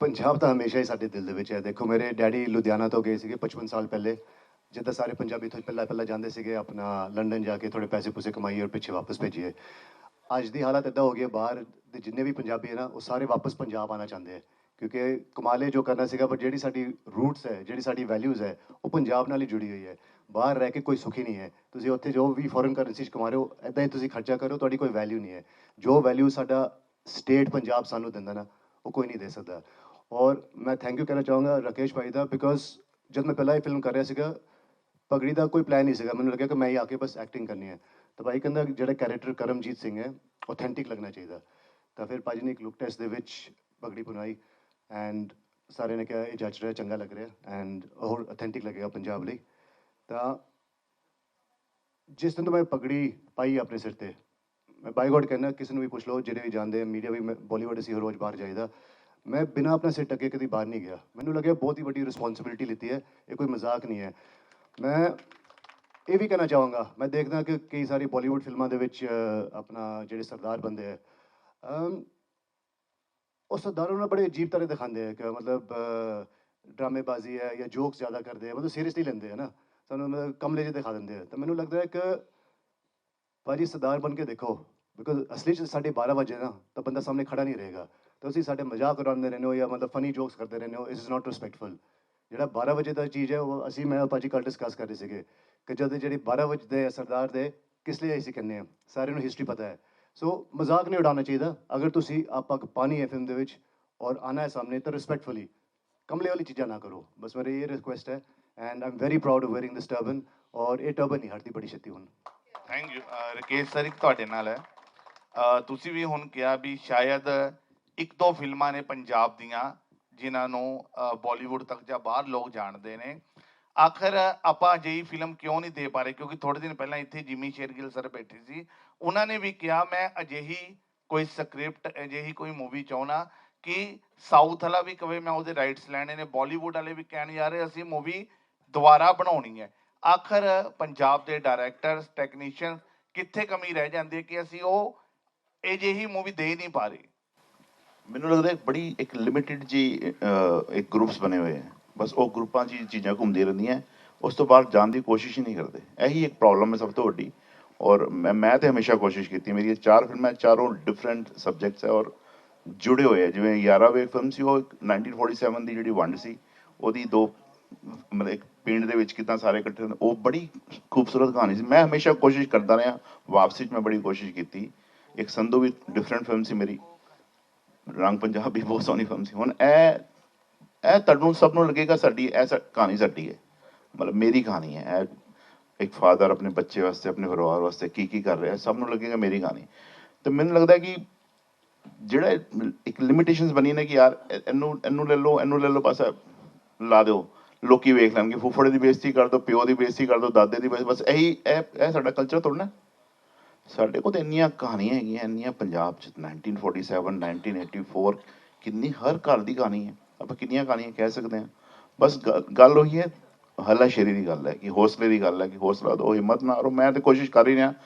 ਪੰਜਾਬ ਤਾਂ ਹਮੇਸ਼ਾ ਹੀ ਸਾਡੇ ਦਿਲ ਦੇ ਵਿੱਚ ਹੈ। ਦੇਖੋ, ਮੇਰੇ ਡੈਡੀ ਲੁਧਿਆਣਾ ਤੋਂ ਗਏ ਸੀਗੇ 55 ਸਾਲ ਪਹਿਲੇ। ਜਿੱਦਾਂ ਸਾਰੇ ਪੰਜਾਬੀ ਤੋਂ ਪਹਿਲਾਂ ਪਹਿਲਾਂ ਜਾਂਦੇ ਸੀਗੇ, ਆਪਣਾ ਲੰਡਨ ਜਾ ਕੇ ਥੋੜੇ ਪੈਸੇ ਪੂਸੇ ਕਮਾਈਏ ਔਰ ਪਿੱਛੇ ਵਾਪਸ ਭੇਜੀਏ। ਅੱਜ ਦੀ ਹਾਲਤ ਇਦਾਂ ਹੋ ਗਈ ਹੈ, ਬਾਹਰ ਦੇ ਜਿੰਨੇ ਵੀ ਪੰਜਾਬੀ ਹੈ ਨਾ, ਉਹ ਸਾਰੇ ਵਾਪਸ ਪੰਜਾਬ ਆਣਾ ਚਾਹੁੰਦੇ ਹੈ। ਕਿਉਂਕਿ ਕਮਾਲੇ ਜੋ ਕਰਨਾ ਸੀਗਾ ਪਰ ਜਿਹੜੀ ਸਾਡੀ ਰੂਟਸ ਹੈ, ਜਿਹੜੀ ਸਾਡੀ ਵੈਲਿਊਜ਼ ਹੈ, ਉਹ ਪੰਜਾਬ ਨਾਲ ਹੀ ਜੁੜੀ ਹੋਈ ਹੈ। ਬਾਹਰ ਰਹਿ ਕੇ ਕੋਈ ਸੁਖੀ ਨਹੀਂ ਹੈ। ਤੁਸੀਂ ਉੱਥੇ ਜੋ ਵੀ ਫੋਰਨ ਕਰੰਸੀ ਚ ਕਮਾ ਰਹੇ ਹੋ ਇਦਾਂ ਹੀ ਤੁਸੀਂ ਖਰਚਾ ਕਰੋ, ਤੁਹਾਡੀ ਕੋਈ ਵੈਲਿਊ ਨਹੀਂ ਹੈ। ਜੋ ਵੈਲਿਊ ਸਾਡਾ ਸਟੇਟ ਪੰਜਾਬ ਸਾਨੂੰ ਦਿੰਦਾ ਨਾ, ਉਹ ਕੋਈ ਨਹੀਂ ਦੇ ਸਕਦਾ। ਔਰ ਮੈਂ ਥੈਂਕ ਯੂ ਕਹਿਣਾ ਚਾਹਾਂਗਾ ਰਾਕੇਸ਼ ਭਾਈ ਦਾ ਬਿਕੋਜ਼ ਜਦ ਮੈਂ ਪਹਿਲਾਂ ਇਹ ਫਿਲਮ ਕਰ ਰਿਹਾ ਸੀਗਾ ਪਗੜੀ ਦਾ ਕੋਈ ਪਲਾਨ ਨਹੀਂ ਸੀਗਾ ਮੈਨੂੰ ਲੱਗਿਆ ਕਿ ਮੈਂ ਹੀ ਆ ਕੇ ਬਸ ਐਕਟਿੰਗ ਕਰਨੀ ਹੈ ਤਾਂ ਭਾਈ ਕਹਿੰਦਾ ਜਿਹੜਾ ਕੈਰੈਕਟਰ ਕਰਮਜੀਤ ਸਿੰਘ ਹੈ ਆਥੈਂਟਿਕ ਲੱਗਣਾ ਚਾਹੀਦਾ ਤਾਂ ਫਿਰ ਭਾਜੀ ਨੇ ਇੱਕ ਲੁੱਕ ਟੈਸਟ ਦੇ ਵਿੱਚ ਪਗੜੀ ਪੁਨਾਈ ਐਂਡ ਸਾਰੇ ਨੇ ਕਿਹਾ ਇਹ ਜੱਜ ਰਿਹਾ ਚੰਗਾ ਲੱਗ ਰਿਹਾ ਐਂਡ ਹੋਰ ਆਥੈਂਟਿਕ ਲੱਗੇਗਾ ਪੰਜਾਬ ਲਈ ਤਾਂ ਜਿਸ ਦਿਨ ਤੋਂ ਮੈਂ ਪਗੜੀ ਪਾਈ ਆਪਣੇ ਸਿਰ ਤੇ ਮੈਂ ਬਾਈ ਗੋਡ ਕਹਿੰਦਾ ਕਿਸੇ ਨੂੰ ਵੀ ਪੁੱਛ ਲਓ ਜਿਹੜੇ ਵੀ ਜਾਣਦੇ ਆ ਮੀਡੀਆ ਵੀ ਬਾਲੀਵੁੱਡ ਅਸੀਂ ਰੋਜ਼ ਬਾਹਰ ਜਾਈਦਾ ਮੈਂ ਬਿਨਾਂ ਆਪਣਾ ਸਿਰ ਟੱਕੇ ਕਦੀ ਬਾਹਰ ਨਹੀਂ ਗਿਆ। ਮੈਨੂੰ ਲੱਗਿਆ ਬਹੁਤ ਹੀ ਵੱਡੀ ਰਿਸਪੌਂਸਿਬਿਲਿਟੀ ਲਿੱਤੀ ਹੈ। ਇਹ ਕੋਈ ਮਜ਼ਾਕ ਨਹੀਂ ਹੈ। ਮੈਂ ਇਹ ਵੀ ਕਹਿਣਾ ਚਾਹਾਂਗਾ, ਮੈਂ ਦੇਖਦਾ ਕਿ ਕਈ ਸਾਰੀ ਬਾਲੀਵੁੱਡ ਫਿਲਮਾਂ ਦੇ ਵਿੱਚ ਆਪਣਾ ਜਿਹੜੇ ਸਰਦਾਰ ਬੰਦੇ ਹੈ ਉਹ ਸਰਦਾਰ ਉਹਨਾਂ ਬੜੇ ਅਜੀਬ ਤਰ੍ਹਾਂ ਦਿਖਾਉਂਦੇ ਆ ਕਿ ਮਤਲਬ ਡਰਾਮੇਬਾਜ਼ੀ ਹੈ ਜਾਂ ਜੋਕਸ ਜ਼ਿਆਦਾ ਕਰਦੇ ਆ ਮਤਲਬ ਸੀਰੀਅਸਲੀ ਲੈਂਦੇ ਆ ਨਾ। ਸਾਨੂੰ ਮਤਲਬ ਕਮਲੇ ਜਿਹੇ ਦਿਖਾ ਦਿੰਦੇ ਆ ਤਾਂ ਮੈਨੂੰ ਲੱਗਦਾ ਹੈ ਕਿ ਭਾਜੀ ਸਰਦਾਰ ਬਣ ਕੇ ਦੇਖੋ ਬਿਕੋਜ਼ ਅਸਲੀ ਚ ਸਾਡੇ 12 ਵਜੇ ਨਾ, ਤਾਂ ਬੰਦਾ ਸਾਹਮਣੇ ਖੜਾ ਨਹੀਂ ਰਹੇਗਾ। ਤੁਸੀਂ ਸਾਡੇ ਮਜ਼ਾਕ ਉਡਾਉਂਦੇ ਰਹਿੰਦੇ ਹੋ ਜਾਂ ਮਤਲਬ ਫਨੀ ਜੋਕਸ ਕਰਦੇ ਰਹਿੰਦੇ ਹੋ ਇਸ ਇਜ਼ ਨਾਟ ਰਿਸਪੈਕਟਫੁਲ ਜਿਹੜਾ 12 ਵਜੇ ਦਾ ਚੀਜ਼ ਹੈ, ਉਹ ਅਸੀਂ, ਮੈਂ ਭਾਜੀ ਕੱਲ ਡਿਸਕਸ ਕਰ ਰਹੇ ਸੀਗੇ ਕਿ ਜਦ ਜਿਹੜੀ 12 ਵਜੇ ਦੇ ਸਰਦਾਰ ਦੇ ਕਿਸ ਲਈ ਅਸੀਂ ਕਹਿੰਦੇ ਆ, ਸਾਰਿਆਂ ਨੂੰ ਹਿਸਟਰੀ ਪਤਾ ਹੈ। ਸੋ ਮਜ਼ਾਕ ਨਹੀਂ ਉਡਾਉਣਾ ਚਾਹੀਦਾ। ਅਗਰ ਤੁਸੀਂ ਆਪਾਂ ਪਾਣੀ ਹੈ ਫਿਲਮ ਦੇ ਵਿੱਚ ਔਰ ਆਣਾ ਹੈ ਸਾਹਮਣੇ, ਤਾਂ ਰਿਸਪੈਕਟਫੁਲੀ ਕਮਲੇ ਵਾਲੀ ਚੀਜ਼ਾਂ ਨਾ ਕਰੋ। ਬਸ ਮੇਰੀ ਇਹ ਰਿਕੁਐਸਟ ਹੈ and I'm very proud of wearing this turban ਔਰ ਇਹ ਟਰਬਨ ਨਹੀਂ ਹਟਦੀ, ਬੜੀ ਛੇਤੀ ਹੁਣ। ਥੈਂਕ ਯੂ ਰਕੇਸ਼ ਸਰ ਇੱਕ ਤੁਹਾਡੇ ਨਾਲ ਹੈ। ਤੁਸੀਂ ਵੀ ਹੁਣ ਕਿਹਾ ਵੀ ਸ਼ਾਇਦ ਇੱਕ ਦੋ ਫਿਲਮਾਂ ਨੇ ਪੰਜਾਬ ਦੀਆਂ, ਜਿਨ੍ਹਾਂ ਨੂੰ ਬਾਲੀਵੁੱਡ ਤੱਕ ਜਾਂ ਬਾਹਰ ਲੋਕ ਜਾਣਦੇ ਨੇ। ਆਖਰ, ਆਪਾਂ ਅਜਿਹੀ ਫਿਲਮ ਕਿਉਂ ਨਹੀਂ ਦੇ ਪਾ ਰਹੇ? ਕਿਉਂਕਿ ਥੋੜੇ ਦਿਨ ਪਹਿਲਾਂ ਇੱਥੇ ਜਿਮੀ ਸ਼ੇਰਗਿੱਲ ਸਰ ਬੈਠੇ ਸੀ। ਉਹਨਾਂ ਨੇ ਵੀ ਕਿਹਾ, ਮੈਂ ਅਜਿਹੀ ਕੋਈ ਸਕ੍ਰਿਪਟ, ਅਜਿਹੀ ਕੋਈ ਮੂਵੀ ਚਾਹਣਾ ਕਿ ਸਾਊਥ ਵਾਲਾ ਵੀ ਕਵੇ, ਮੈਂ ਉਹਦੇ ਰਾਈਟਸ ਲੈਣੇ ਨੇ। ਬਾਲੀਵੁੱਡ ਵਾਲੇ ਵੀ ਕਹਿਣ ਜਾ ਰਹੇ ਅਸੀਂ ਮੂਵੀ ਦੁਬਾਰਾ ਬਣਾਉਣੀ ਹੈ। ਆਖਰ, ਪੰਜਾਬ ਦੇ ਡਾਇਰੈਕਟਰਸ ਟੈਕਨੀਸ਼ੀਅਨ ਕਿੱਥੇ ਕਮੀ ਰਹਿ ਜਾਂਦੀ ਹੈ ਕਿ ਅਸੀਂ ਉਹ ਅਜਿਹੀ ਮੂਵੀ ਦੇ ਨਹੀਂ ਪਾ ਰਹੇ? ਮੈਨੂੰ ਲੱਗਦਾ ਹੈ ਬੜੀ ਇੱਕ ਲਿਮਿਟਿਡ ਜੀ ਇੱਕ ਗਰੁੱਪਸ ਬਣੇ ਹੋਏ ਹੈ। ਬਸ ਉਹ ਗਰੁੱਪਾਂ 'ਚ ਚੀਜ਼ਾਂ ਘੁੰਮਦੀਆਂ ਰਹਿੰਦੀਆਂ। ਉਸ ਤੋਂ ਬਾਅਦ ਜਾਣ ਦੀ ਕੋਸ਼ਿਸ਼ ਹੀ ਨਹੀਂ ਕਰਦੇ। ਇਹੀ ਇੱਕ ਪ੍ਰੋਬਲਮ ਹੈ ਸਭ ਤੋਂ ਵੱਡੀ। ਔਰ ਮੈਂ ਮੈਂ ਤੇ ਹਮੇਸ਼ਾ ਕੋਸ਼ਿਸ਼ ਕੀਤੀ। ਮੇਰੀ ਇਹ ਚਾਰ ਫਿਲਮਾਂ ਚਾਰੋਂ ਡਿਫਰੈਂਟ ਸਬਜੈਕਟਸ ਹੈ ਔਰ ਜੁੜੇ ਹੋਏ ਹੈ। ਜਿਵੇਂ ਯਾਰਾ ਵੇ ਫਿਲਮ ਸੀ, ਉਹ ਇੱਕ 1947 ਦੀ ਜਿਹੜੀ ਵੰਡ ਸੀ, ਉਹਦੀ ਦੋ, ਮਤਲਬ ਇੱਕ ਪਿੰਡ ਦੇ ਵਿੱਚ ਕਿਦਾਂ ਸਾਰੇ ਇਕੱਠੇ ਹੁੰਦੇ, ਉਹ ਬੜੀ ਖੂਬਸੂਰਤ ਕਹਾਣੀ ਸੀ। ਮੈਂ ਹਮੇਸ਼ਾ ਕੋਸ਼ਿਸ਼ ਕਰਦਾ ਰਿਹਾ। ਵਾਪਸੀ 'ਚ ਮੈਂ ਬੜੀ ਕੋਸ਼ਿਸ਼ ਕੀਤੀ। ਇੱਕ ਸੰਧੂ ਵੀ ਡਿਫਰੈਂਟ ਫਿਲਮ ਸੀ ਮੇਰੀ। ਰੰਗ ਪੰਜਾਬ ਵੀ ਬਹੁਤ ਸੋਹਣੀ ਫਿਲਮ ਸੀ। ਹੁਣ ਇਹ ਇਹ ਤੁਹਾਨੂੰ ਸਭ ਨੂੰ ਲੱਗੇਗਾ ਸਾਡੀ, ਇਹ ਕਹਾਣੀ ਸਾਡੀ ਹੈ। ਮਤਲਬ ਮੇਰੀ ਕਹਾਣੀ ਹੈ। ਇਹ ਇੱਕ ਫਾਦਰ ਆਪਣੇ ਬੱਚੇ ਵਾਸਤੇ, ਆਪਣੇ ਪਰਿਵਾਰ ਵਾਸਤੇ ਕੀ ਕੀ ਕਰ ਰਿਹਾ ਸਭ ਨੂੰ ਲੱਗੇਗਾ ਮੇਰੀ ਕਹਾਣੀ। ਤੇ ਮੈਨੂੰ ਲੱਗਦਾ ਕਿ ਜਿਹੜਾ ਇਹ ਇੱਕ ਲਿਮਿਟੇਸ਼ਨਸ ਬਣੀ ਨੇ ਕਿ ਯਾਰ ਇਹਨੂੰ ਇਹਨੂੰ ਲੈ ਲਓ, ਇਹਨੂੰ ਲੈ ਲਓ, ਬਸ ਲਾ ਦਿਓ। ਲੋਕੀ ਵੇਖ ਲੈਣਗੇ, ਫੁੱਫੜੇ ਦੀ ਬੇਇੱਜ਼ਤੀ ਕਰ ਦੋ, ਪਿਓ ਦੀ ਬੇਇੱਜ਼ਤੀ ਕਰ ਦੋ, ਦਾਦੇ ਦੀ ਬੇਇੱਜ਼ਤੀ, ਬਸ ਇਹੀ, ਇਹ ਸਾਡਾ ਕਲਚਰ ਥੋੜ੍ਹਾ ਸਾਡੇ ਕੋਲ ਤਾਂ ਇੰਨੀਆਂ ਕਹਾਣੀਆਂ ਹੈਗੀਆਂ, ਇੰਨੀਆਂ ਪੰਜਾਬ ਚ 1947 1984 ਕਿੰਨੀ ਹਰ ਘਰ ਦੀ ਕਹਾਣੀ ਹੈ। ਆਪਾਂ ਕਿੰਨੀਆਂ ਕਹਾਣੀਆਂ ਕਹਿ ਸਕਦੇ ਹਾਂ। ਬਸ ਗ- ਗੱਲ ਉਹੀ ਹੈ, ਹੱਲਾਸ਼ੇਰੀ ਦੀ ਗੱਲ ਹੈ, ਕਿ ਹੌਸਲੇ ਦੀ ਗੱਲ ਹੈ, ਕਿ ਹੌਸਲਾ ਦਿਓ, ਹਿੰਮਤ ਨਾ ਹਾਰੋ। ਮੈਂ ਤੇ ਕੋਸ਼ਿਸ਼ ਕਰ ਹੀ ਰਿਹਾ